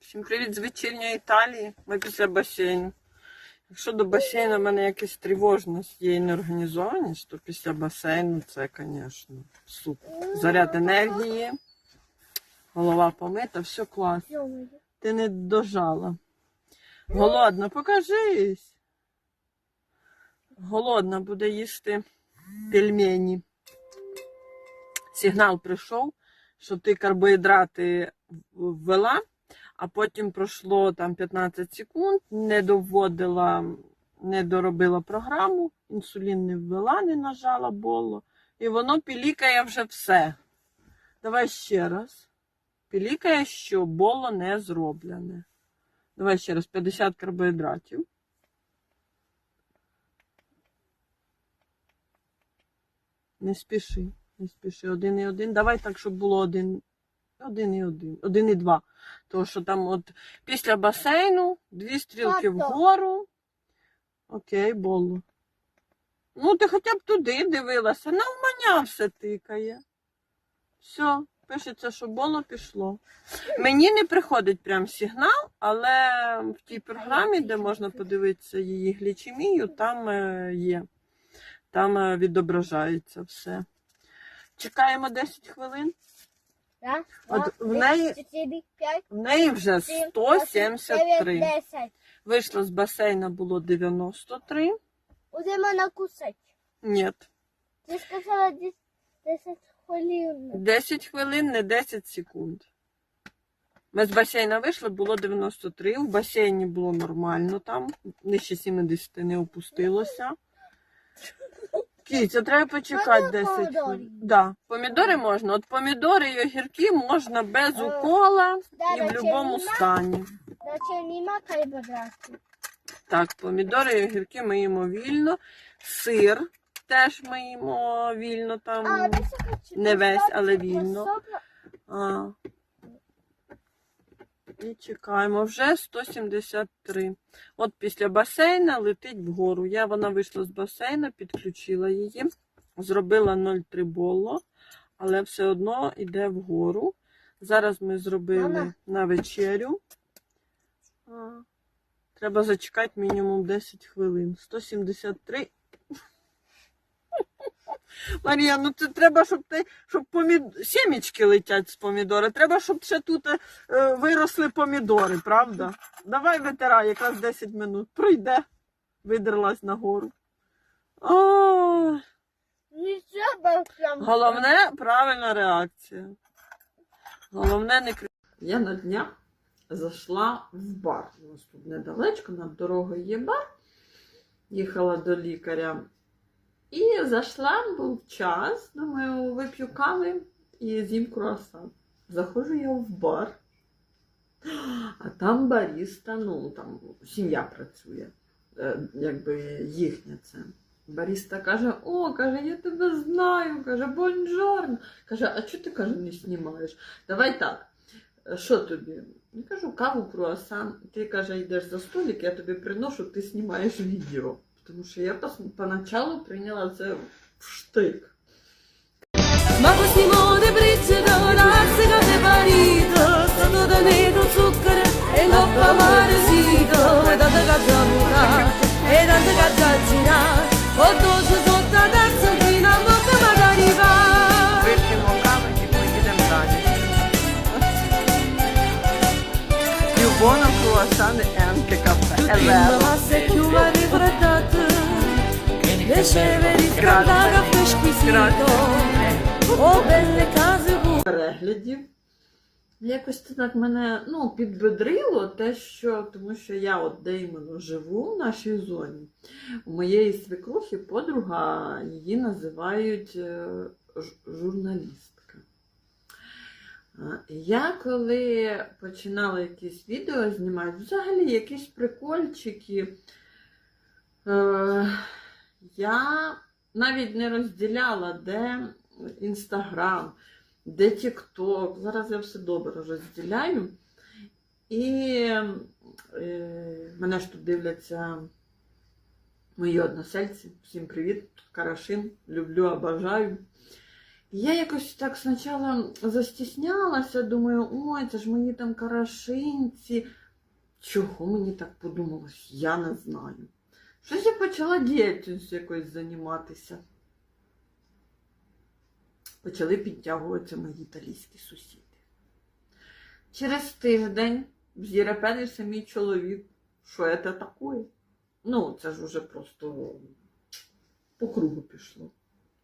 Всім привіт з вечірньої Італії. Ми після басейну. Якщо до басейну в мене якась тривожність є і неорганізованість, то після басейну це, звісно, супер. Заряд енергії, голова помита, все клас. Ти не дожала. Голодна, покажись. Голодна буде їсти пельмені. Сигнал прийшов, що ти карбоїдрати ввела, а потім пройшло там 15 секунд, не доводила, не доробила програму, інсулін не ввела, не нажала боло, і воно пілікає вже все. Давай ще раз. Пілікає, що боло не зроблене. Давай ще раз 50 карбоїдратів. Не спіши, не спіши. Один і один. Давай так, щоб було один. Один і один. Один і два. Тому що там от після басейну дві стрілки Тато. вгору. Окей, боло. Ну, ти хоча б туди дивилася. Навманя все тикає. Все, пишеться, що боло пішло. Мені не приходить прям сигнал, але в тій програмі, де можна подивитися її глічемію, там е, є. Там е, відображається все. Чекаємо 10 хвилин. Раз, От два, в три, неї- чотири, п'ять, В неї вже сім, восемь, 173. дев'ять, десять. Вийшло з басейна було 93. Будемо накусати. Ні. Ти сказала десь 10 хвилин. 10 хвилин, не 10 секунд. Ми з басейна вийшли, було 93. В басейні було нормально там. Нижче 70 не опустилося. Кіця, треба почекати 10 хвилин. Да. Помідори можна. От помідори і огірки можна без укола і в будь-якому стані. Так, помідори і огірки ми їмо вільно. Сир теж ми їмо вільно там. Не весь, але вільно. А. І чекаємо. Вже 173. От після басейна летить вгору. Я вона вийшла з басейна, підключила її, зробила 0,3 боло, але все одно йде вгору. Зараз ми зробили Мама. на вечерю. Треба зачекати мінімум 10 хвилин. 173. Марія, ну це треба, щоб ти, щоб помід... сімечки летять з помідора. Треба, щоб ще тут е, виросли помідори, правда? Давай витирай, якраз 10 минут. Пройде. Видерлась нагору. О, головне правильна реакція. Головне не кри... Я на дня зайшла в бар. У нас тут недалечко, над дорогою є бар. Їхала до лікаря. І зайшла, був час, думаю, вип'ю кави і з'їм круасан. Заходжу я в бар, а там баріста, ну там сім'я працює, е, якби їхня це. Баріста каже: О, каже, я тебе знаю, каже, бонжорно. Каже, а чого ти каже, не знімаєш? Давай так. Що тобі? Я кажу, каву, круасан. Ти каже, йдеш за столик, я тобі приношу, ти знімаєш відео. Тому що я пос- поначалу прийняла це в штик. Ma questi mode briciano, razze de barito, stato da nero zucchero e l'oppa amaresito, e tante cazzatura, e tante cazzaggira, ho doso sotto a terza fino a bocca magari va. Вип'ємо кави і поїдемо далі. Любона, круасан і енке кафе. Prima massa più va rifreddato, caffè squisito, oh belle case buone. переглядів. Якось це так мене ну, підбедрило те, що тому що я от де іменно живу в нашій зоні. У моєї свекрухи подруга її називають е, журналістка. Я коли починала якісь відео знімати, взагалі якісь прикольчики, е, я навіть не розділяла, де Інстаграм, де Тікток. Зараз я все добре розділяю. І е, мене ж тут дивляться мої односельці. Всім привіт! Карашин. Люблю, обожаю. Я якось так спочатку застіснялася, думаю, ой, це ж мої там карашинці. Чого мені так подумалось, я не знаю. Щось я почала діяльністю якось займатися. Почали підтягуватися мої італійські сусіди. Через тиждень з'єрепенився мій чоловік. Що це таке? Ну, це ж уже просто по кругу пішло.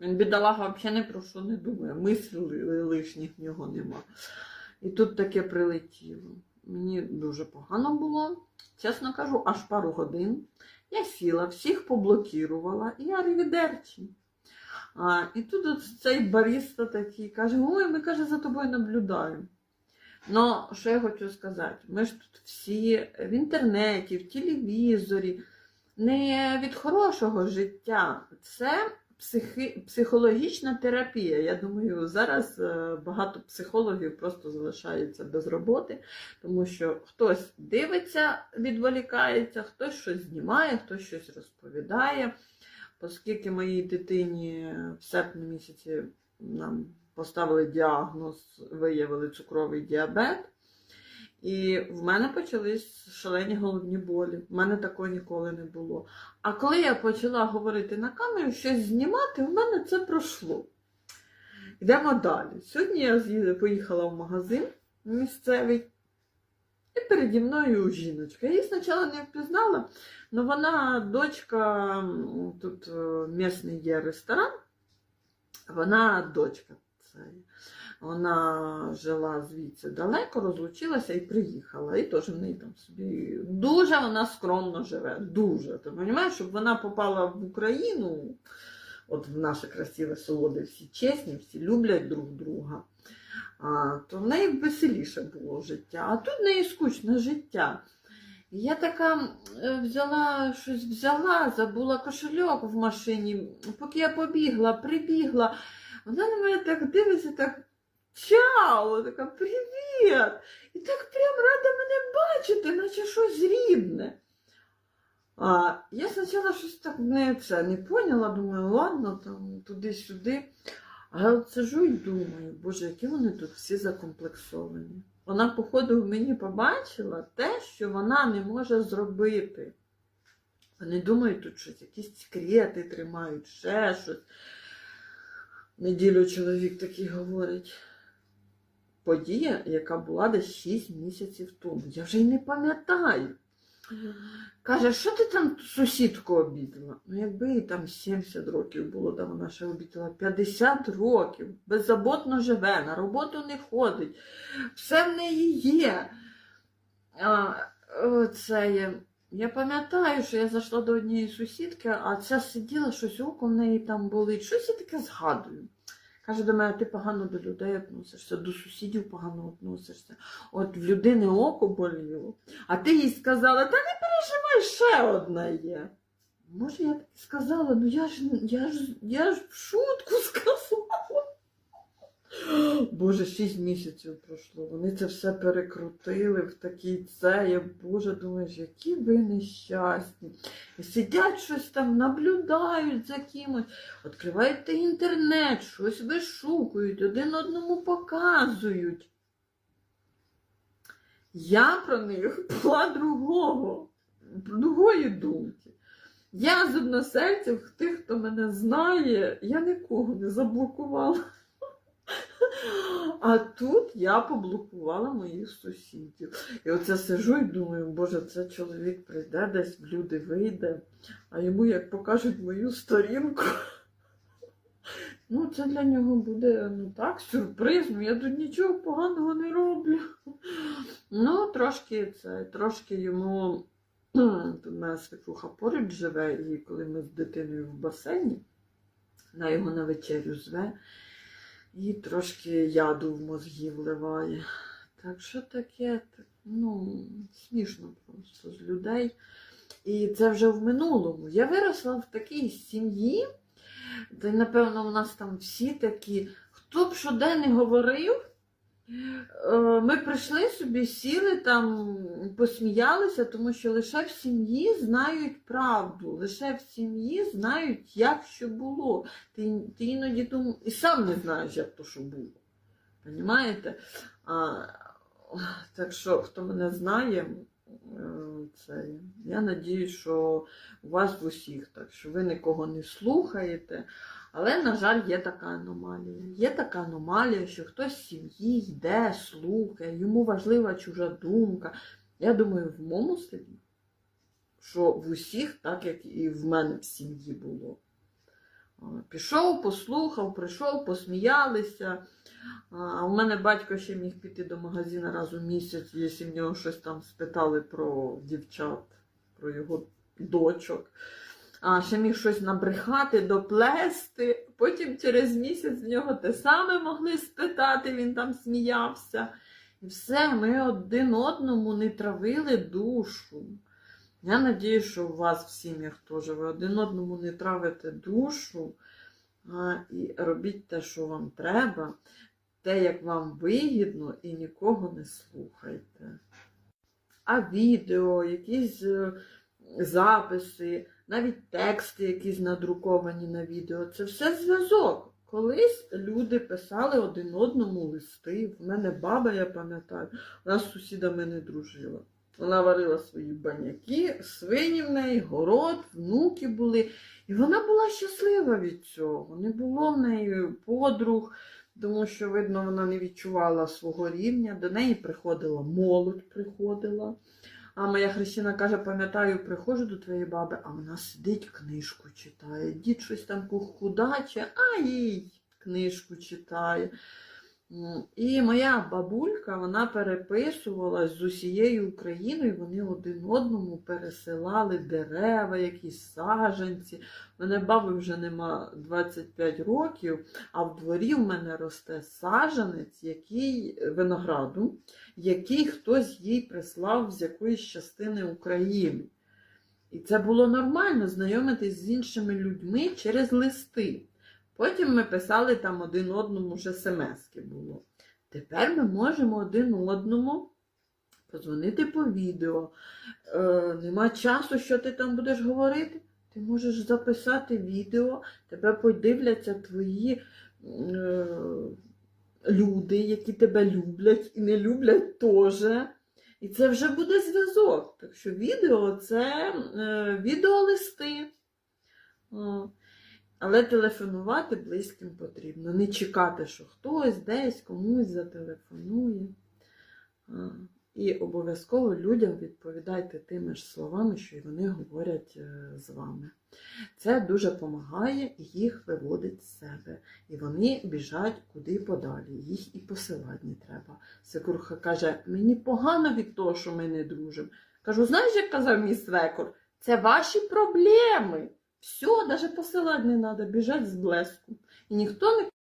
Він бідолага взагалі ні про що не думає. Мислів лишніх в нього нема. І тут таке прилетіло. Мені дуже погано було. Чесно кажу, аж пару годин. Я сіла, всіх поблокірувала і арівідерчі. А, і тут от цей бариста такий каже: ой, ми каже, за тобою наблюдаємо. Ну, що я хочу сказати? Ми ж тут всі в інтернеті, в телевізорі, не від хорошого життя. Це психи... психологічна терапія. Я думаю, зараз е, багато психологів просто залишаються без роботи, тому що хтось дивиться, відволікається, хтось щось знімає, хтось щось розповідає. Оскільки моїй дитині в серпні місяці нам поставили діагноз, виявили цукровий діабет. І в мене почались шалені головні болі. В мене такого ніколи не було. А коли я почала говорити на камеру, щось знімати, в мене це пройшло. Йдемо далі. Сьогодні я поїхала в магазин місцевий, і переді мною жіночка. Я її спочатку не впізнала, але вона дочка, тут е, місний є ресторан, вона дочка. цієї. Вона жила звідси далеко, розлучилася і приїхала. І теж в неї там собі дуже вона скромно живе. Дуже. Ти розумієш, щоб вона попала в Україну, от в наше красиве село, де всі чесні, всі люблять друг друга. А, то в неї веселіше було життя. А тут в неї скучне життя. Я така е, взяла щось взяла, забула кошельок в машині. Поки я побігла, прибігла. Вона на мене так дивиться, так чао, така привіт. І так прям рада мене бачити, наче щось рідне. А, я спочатку щось так не, це, не поняла, думаю, ладно, там туди-сюди. А от сижу і думаю, боже, які вони тут всі закомплексовані. Вона, походу, в мені побачила те, що вона не може зробити. Вони думають, тут щось, якісь секрети тримають, ще щось. Неділю чоловік такий говорить. Подія, яка була десь 6 місяців тому. Я вже й не пам'ятаю. Каже, що ти там сусідку обідала? Ну, якби їй там 70 років було, да вона ще обідала 50 років, беззаботно живе, на роботу не ходить, все в неї є. А, це є. Я пам'ятаю, що я зайшла до однієї сусідки, а ця сиділа, щось око в неї там болить. Щось я таке згадую. Каже до мене, ти погано до людей відносишся, до сусідів погано відносишся. От в людини око боліло. А ти їй сказала, та не переживай, ще одна є. Може, я сказала, ну я ж, я ж, я ж в шутку сказала. Боже, шість місяців пройшло. Вони це все перекрутили в такій це. Я, Боже, думаєш, які ви нещасні. І сидять щось там, наблюдають за кимось, відкривають той інтернет, щось вишукують, один одному показують. Я про них була другого, другої думки. Я з односельців, тих, хто мене знає, я нікого не заблокувала. А тут я поблокувала моїх сусідів. І оце сижу і думаю, боже, це чоловік прийде десь, в люди вийде, а йому як покажуть мою сторінку. Ну, це для нього буде ну так, сюрприз. Ну, я тут нічого поганого не роблю. Ну, трошки це, трошки йому. Тут моя свекруха поруч живе, і коли ми з дитиною в басейні, вона його на вечерю зве. І трошки яду в мозги вливає. Так що таке, так, ну, смішно просто з людей. І це вже в минулому. Я виросла в такій сім'ї, де, напевно, у нас там всі такі, хто б що де не говорив, Ми прийшли собі, сіли там, посміялися, тому що лише в сім'ї знають правду, лише в сім'ї знають, як що було. Ти, ти іноді дум... і сам не знаєш, як то що було. Понімаєте? А, так що, хто мене знає, е, це, я надію, що у вас в усіх так, що ви нікого не слухаєте. Але, на жаль, є така аномалія. Є така аномалія, що хтось з сім'ї йде, слухає, йому важлива чужа думка. Я думаю, в моєму селі, що в усіх, так як і в мене в сім'ї було. Пішов, послухав, прийшов, посміялися. А у мене батько ще міг піти до магазину раз у місяць, якщо в нього щось там спитали про дівчат, про його дочок. А ще міг щось набрехати, доплести. Потім через місяць з нього те саме могли спитати, він там сміявся. І все, ми один одному не травили душу. Я надію, що у вас в сім'ях теж ви один одному не травите душу а, і робіть те, що вам треба, те, як вам вигідно, і нікого не слухайте. А відео, якісь е, записи, навіть тексти, якісь надруковані на відео, це все зв'язок. Колись люди писали один одному листи. В мене баба, я пам'ятаю, вона з сусідами не дружила. Вона варила свої баняки, свині в неї, город, внуки були. І вона була щаслива від цього. Не було в неї подруг, тому що, видно, вона не відчувала свого рівня. До неї приходила молодь, приходила. А моя Христина каже, пам'ятаю, приходжу до твоєї баби, а вона сидить, книжку читає. Дід щось там худаче, а їй книжку читає. І моя бабулька вона переписувалась з усією Україною, вони один одному пересилали дерева, якісь саджанці. У мене баби вже нема 25 років, а в дворі в мене росте саджанець, який винограду, який хтось їй прислав з якоїсь частини України. І це було нормально знайомитись з іншими людьми через листи. Потім ми писали там один одному вже смски було. Тепер ми можемо один одному позвонити по відео. Е, нема часу, що ти там будеш говорити. Ти можеш записати відео, тебе подивляться твої е, люди, які тебе люблять і не люблять теж. І це вже буде зв'язок. Так що відео це е, відеолисти. Але телефонувати близьким потрібно. Не чекати, що хтось десь комусь зателефонує. І обов'язково людям відповідайте тими ж словами, що й вони говорять е, з вами. Це дуже допомагає їх виводить з себе. І вони біжать куди подалі. Їх і посилати не треба. Секурха каже: мені погано від того, що ми не дружимо. Кажу, знаєш, як казав мій свекор, це ваші проблеми. Все, даже посылать не надо, біжать з блеску. І ніхто не